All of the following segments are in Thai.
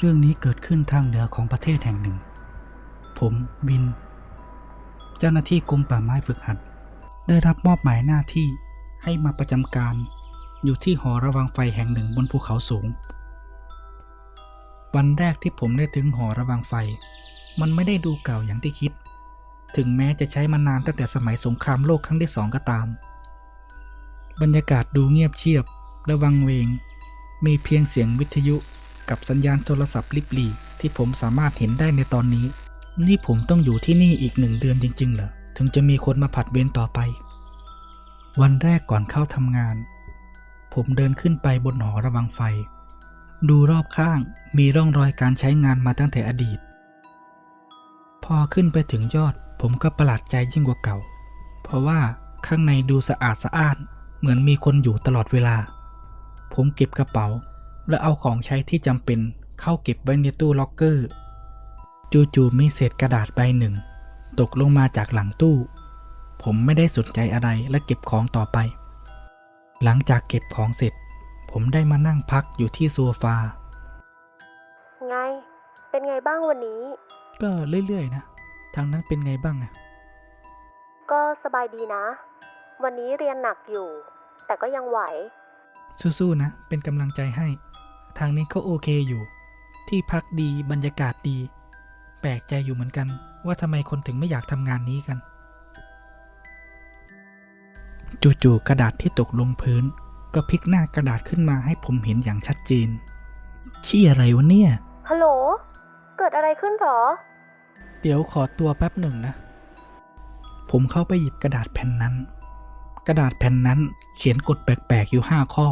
เรื่องนี้เกิดขึ้นทางเหนือของประเทศแห่งหนึ่ง ผมบิน เจ้าหน้าที่กรมป่าไม้ฝึกหัด ได้รับมอบหมายหน้าที่ให้มาประจำการ อยู่ที่หอระวังไฟแห่งหนึ่งบนภูเขาสูง วันแรกที่ผมได้ถึงหอระวังไฟ มันไม่ได้ดูเก่าอย่างที่คิด ถึงแม้จะใช้มานานตั้งแต่สมัยสงครามโลกครั้งที่สองก็ตาม บรรยากาศดูเงียบเชียบและวังเวง มีเพียงเสียงวิทยุ กับสัญญาณโทรศัพท์ลิบลีที่ผมสามารถเห็นได้ในตอนนี้ นี่ผมต้องอยู่ที่นี่อีกหนึ่งเดือนจริงๆเหรอ ถึงจะมีคนมาผัดเวรต่อไป วันแรกก่อนเข้าทำงาน ผมเดินขึ้นไปบนหอระวังไฟ ดูรอบข้างมีร่องรอยการใช้งานมาตั้งแต่อดีต พอขึ้นไปถึงยอด ผมก็ประหลาดใจยิ่งกว่าเก่า เพราะว่าข้างในดูสะอาดสะอ้าน เหมือนมีคนอยู่ตลอดเวลา ผมเก็บกระเป๋า และเอาของใช้ที่จำเป็นเข้าเก็บไว้ในตู้ล็อกเกอร์ จู่ๆมีเศษกระดาษใบหนึ่ง ตกลงมาจากหลังตู้ ผมไม่ได้สนใจอะไรและเก็บของต่อไป หลังจากเก็บของเสร็จ ผมได้มานั่งพักอยู่ที่โซฟา ไง เป็นไงบ้างวันนี้ ก็เรื่อยๆนะ ทางนั้นเป็นไงบ้างอะก็สบายดีนะ วันนี้เรียนหนักอยู่ แต่ก็ยังไหว สู้ๆนะ เป็นกำลังใจให้ ทางนี้ก็โอเคอยู่ ที่พักดีบรรยากาศดี แปลกใจอยู่เหมือนกัน ว่าทำไมคนถึงไม่อยากทำงานนี้กัน จู่ๆกระดาษที่ตกลงพื้น ก็พลิกหน้ากระดาษขึ้นมาให้ผมเห็นอย่างชัดเจนชี้อะไรวะเนี่ย ฮัลโหล เกิดอะไรขึ้นหรอ เดี๋ยวขอตัวแป๊บหนึ่งนะ ผมเข้าไปหยิบกระดาษแผ่นนั้น กระดาษแผ่นนั้นเขียนกฎแปลกๆอยู่ห้าข้อ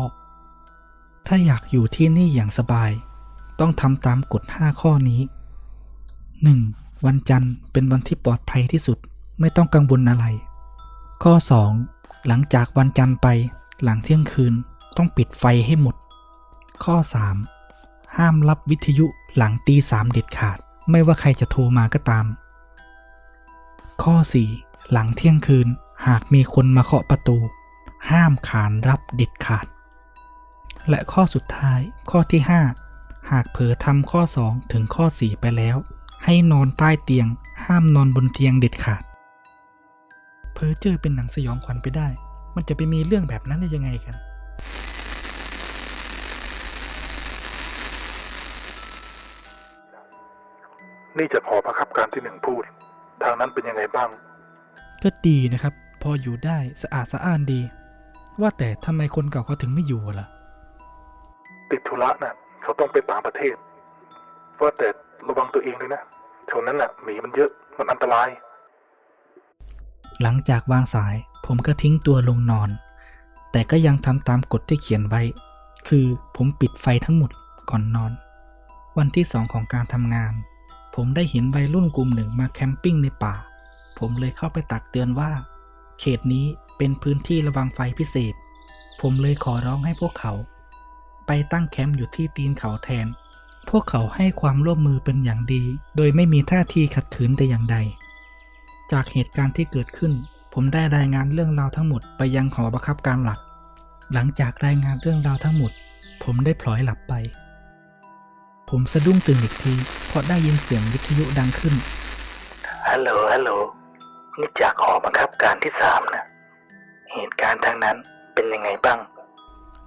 ถ้าอยากอยู่ที่นี่อย่างสบาย ต้องทำตามกฎห้าข้อนี้ 1. วันจันทร์เป็นวันที่ปลอดภัยที่สุดไม่ต้องกังวลอะไร ข้อ 2. หลังจากวันจันทร์ไปหลังเที่ยงคืนต้องปิดไฟให้หมด ข้อ 3. ห้ามรับวิทยุหลังตีสามเด็ดขาด ไม่ว่าใครจะโทรมาก็ตาม ข้อ 4. หลังเที่ยงคืนหากมีคนมาเคาะประตู ห้ามขานรับเด็ดขาด และข้อสุดท้ายข้อที่ 5 หากเผลอทำข้อ 2 ถึงข้อ 4 ไปแล้ว ให้นอนใต้เตียง ห้ามนอนบนเตียงเด็ดขาดเพอเจอเป็นหนังสยองขวัญไปได้ มันจะไปมีเรื่องแบบนั้นได้ยังไงกัน นี่จากหอบังคับการที่หนึ่งพูด ทางนั้นเป็นยังไงบ้าง ก็ดีนะครับ พออยู่ได้สะอาดสะอ้านดี ว่าแต่ทำไมคนเก่าเขาถึงไม่อยู่ล่ะ ติดธุระน่ะเขาต้องไปต่างประเทศ ว่าแต่ระวังตัวเองด้วยนะแถวนั้นน่ะหมีมันเยอะมันอันตราย หลังจากวางสายผมก็ทิ้งตัวลงนอน แต่ก็ยังทำตามกฎที่เขียนไว้ คือผมปิดไฟทั้งหมดก่อนนอน วันที่สองของการทำงาน ผมได้เห็นวัยรุ่นกลุ่มหนึ่งมาแคมปิ้งในป่า ผมเลยเข้าไปตักเตือนว่า เขตนี้เป็นพื้นที่ระวังไฟพิเศษ ผมเลยขอร้องให้พวกเขา ไปตั้งแคมป์อยู่ที่ตีนเขาแทน พวกเขาให้ความร่วมมือเป็นอย่างดี โดยไม่มีท่าทีขัดขืนแต่อย่างใด จากเหตุการณ์ที่เกิดขึ้น ผมได้รายงานเรื่องราวทั้งหมดไปยังหอบังคับการหลัก หลังจากรายงานเรื่องราวทั้งหมด ผมได้พลอยหลับไป ผมสะดุ้งตื่นอีกทีเพราะได้ยินเสียงวิทยุดังขึ้น ฮัลโหล ฮัลโหล นี่จากหอบังคับการที่สามนะ เหตุการณ์ทั้งนั้นเป็นยังไงบ้าง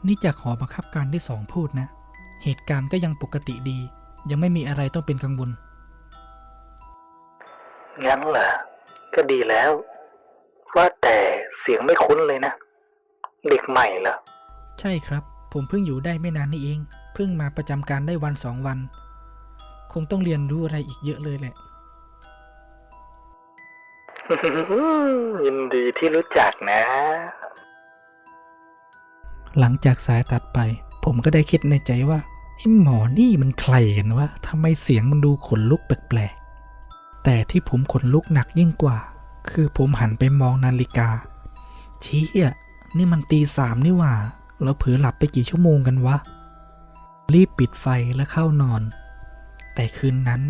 นี่จากหอบังคับการที่สองพูดนะ เหตุการณ์ก็ยังปกติดี ยังไม่มีอะไรต้องเป็นกังวล งั้นเหรอ ก็ดีแล้ว ว่าแต่เสียงไม่คุ้นเลยนะ เด็กใหม่เหรอ ใช่ครับ ผมเพิ่งอยู่ได้ไม่นานนี่เอง เพิ่งมาประจำการได้วันสองวัน คงต้องเรียนรู้อะไรอีกเยอะเลยแหละ ยินดีที่รู้จักนะ หลังจากสายตัดไป ผมก็ได้คิดในใจว่าไอ้หมอนี่มันใครกันวะทำไมเสียงมันดูขนลุกแปลกๆ แต่ที่ผมขนลุกหนักยิ่งกว่า คือผมหันไปมองนาฬิกา เชี้อะนี่มันตีสามนี่หว่าเราเผลอหลับไปกี่ชั่วโมงกันวะ รีบปิดไฟและเข้านอน แต่คืนนั้น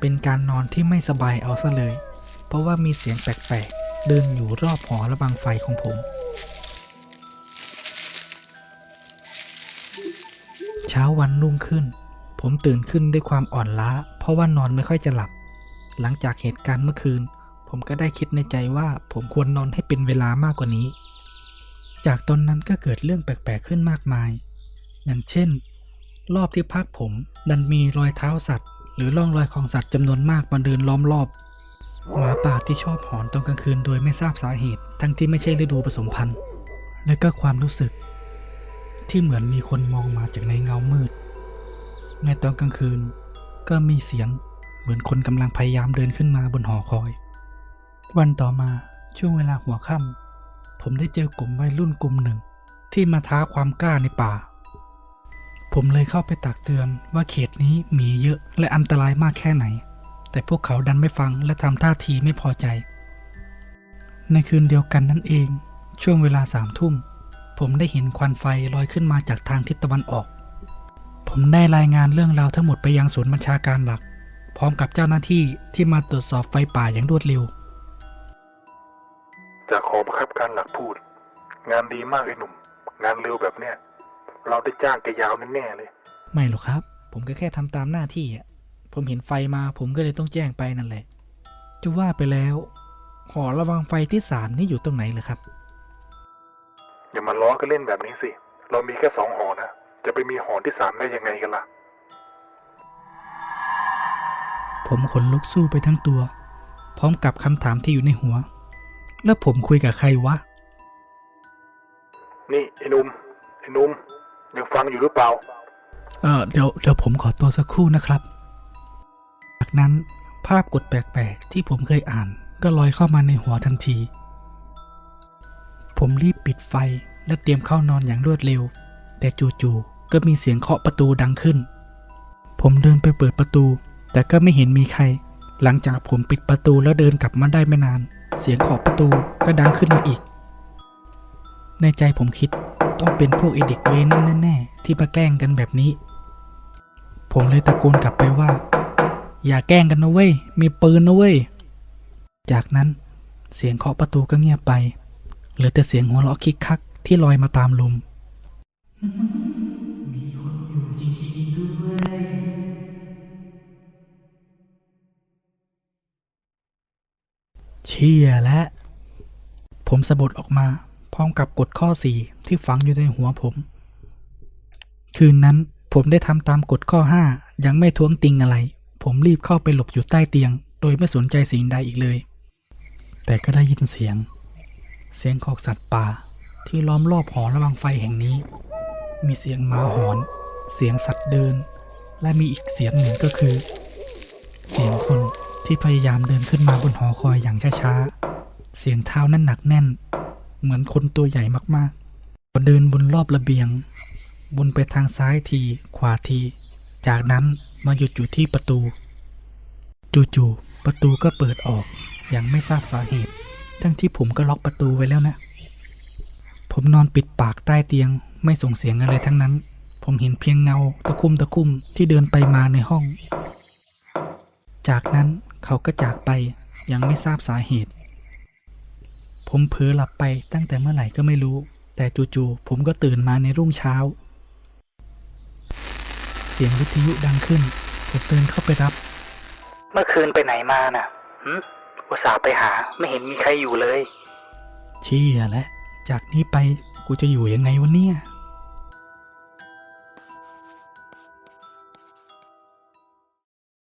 เป็นการนอนที่ไม่สบายเอาซะเลย เพราะว่ามีเสียงแปลกๆ เดินอยู่รอบหอระบังไฟของผม เช้าวันรุ่งขึ้น ผมตื่นขึ้นด้วยความอ่อนล้า เพราะว่านอนไม่ค่อยจะหลับ หลังจากเหตุการณ์เมื่อคืน ผมก็ได้คิดในใจว่าผมควรนอนให้เป็นเวลามากกว่านี้ จากตอนนั้นก็เกิดเรื่องแปลกๆขึ้นมากมาย อย่างเช่น รอบที่พักผมดันมีรอยเท้าสัตว์ หรือร่องรอยของสัตว์จำนวนมากมาเดินล้อมรอบหมาป่าที่ชอบหอนตอนกลางคืนโดยไม่ทราบสาเหตุ ทั้งที่ไม่ใช่ฤดูผสมพันธุ์ และก็ความรู้สึก ที่เหมือนมีคนมองมาจากในเงามืด ในตอนกลางคืนก็มีเสียงเหมือนคนกำลังพยายามเดินขึ้นมาบนหอคอย วันต่อมาช่วงเวลาหัวค่ำผมได้เจอกลุ่มวัยรุ่นกลุ่มหนึ่ง ที่มาท้าความกล้าในป่า ผมเลยเข้าไปตักเตือนว่าเขตนี้หมีเยอะและอันตรายมากแค่ไหน แต่พวกเขาดันไม่ฟังและทำท่าทีไม่พอใจ ในคืนเดียวกันนั่นเอง ช่วงเวลาสามทุ่ม ผมได้เห็นควันไฟลอยขึ้นมาจากทางทิศตะวันออก ผมได้รายงานเรื่องราวทั้งหมดไปยังศูนย์บัญชาการหลัก พร้อมกับเจ้าหน้าที่ที่มาตรวจสอบไฟป่าอย่างรวดเร็ว จากขอบังคับการหลักพูด งานดีมากไอ้หนุ่ม งานเร็วแบบเนี้ยเราได้จ้างแกยาวแน่ๆเลย ไม่หรอกครับ ผมก็แค่ทำตามหน้าที่อะผมเห็นไฟมาผมก็เลยต้องแจ้งไปนั่นแหละ จะว่าไปแล้ว หอระวังไฟที่สามนี่อยู่ตรงไหนเหรอครับ อย่ามาล้อกันเล่นแบบนี้สิ เรามีแค่สองหอนะ จะไปมีหอที่สามได้ยังไงกันล่ะ ผมขนลุกสู้ไปทั้งตัว พร้อมกับคำถามที่อยู่ในหัว แล้วผมคุยกับใครวะ นี่ไอ้หนุ่มไอ้หนุ่มยังฟังอยู่หรือเปล่า เออเดี๋ยวเดี๋ยวผมขอตัวสักครู่นะครับ จากนั้นภาพกดแปลกๆที่ผมเคยอ่านก็ลอยเข้ามาในหัวทันที ผมรีบปิดไฟและเตรียมเข้านอนอย่างรวดเร็ว แต่จู่ๆ ก็มีเสียงเคาะประตูดังขึ้น ผมเดินไปเปิดประตู แต่ก็ไม่เห็นมีใคร หลังจากผมปิดประตูแล้วเดินกลับมาได้ไม่นาน เสียงเคาะประตูก็ดังขึ้นมาอีก ในใจผมคิดต้องเป็นพวกไอเด็กเวนนั่นแน่ๆที่มาแกล้งกันแบบนี้ ผมเลยตะโกนกลับไปว่า อย่าแกล้งกันนะเว้ย มีปืนนะเว้ย จากนั้นเสียงเคาะประตูก็เงียบไป เหลือแต่เสียงหัวเราะคิกคักที่ลอยมาตามลม มีคนอยู่จริงๆด้วยเชี่ยและ ผมสะบัดออกมา พร้อมกับกฎข้อ4ที่ฝังอยู่ในหัวผม คืนนั้นผมได้ทำตามกฎข้อ5ยังไม่ท้วงติงอะไร ผมรีบเข้าไปหลบอยู่ใต้เตียง โดยไม่สนใจสิ่งใดอีกเลย แต่ก็ได้ยินเสียง เสียงของสัตว์ป่าที่ล้อมรอบหอระวังไฟแห่งนี้ มีเสียงหมาหอน เสียงสัตว์เดิน และมีอีกเสียงหนึ่งก็คือ เสียงคนที่พยายามเดินขึ้นมาบนหอคอยอย่างช้าๆ เสียงเท้านั่นหนักแน่น เหมือนคนตัวใหญ่มากๆเดินบนรอบระเบียงบนไปทางซ้ายที ขวาที จากนั้นมาหยุดอยู่ที่ประตู จู่ๆประตูก็เปิดออกอย่างไม่ทราบสาเหตุ ทั้งที่ผมก็ล็อกประตูไว้แล้วนะ ผมนอนปิดปากใต้เตียง ไม่ส่งเสียงอะไรทั้งนั้น ผมเห็นเพียงเงาตะคุ่มตะคุ่มที่เดินไปมาในห้อง จากนั้นเขาก็จากไปยังไม่ทราบสาเหตุ ผมเผลอหลับไปตั้งแต่เมื่อไหร่ก็ไม่รู้ แต่จู่ๆผมก็ตื่นมาในรุ่งเช้า เสียงวิทยุดังขึ้น ผมเดินเข้าไปรับ เมื่อคืนไปไหนมาน่ะ อุตส่าห์ไปหาไม่เห็นมีใครอยู่เลยเชี่ยและ จากนี้ไปกูจะอยู่ยังไงวะเนี่ย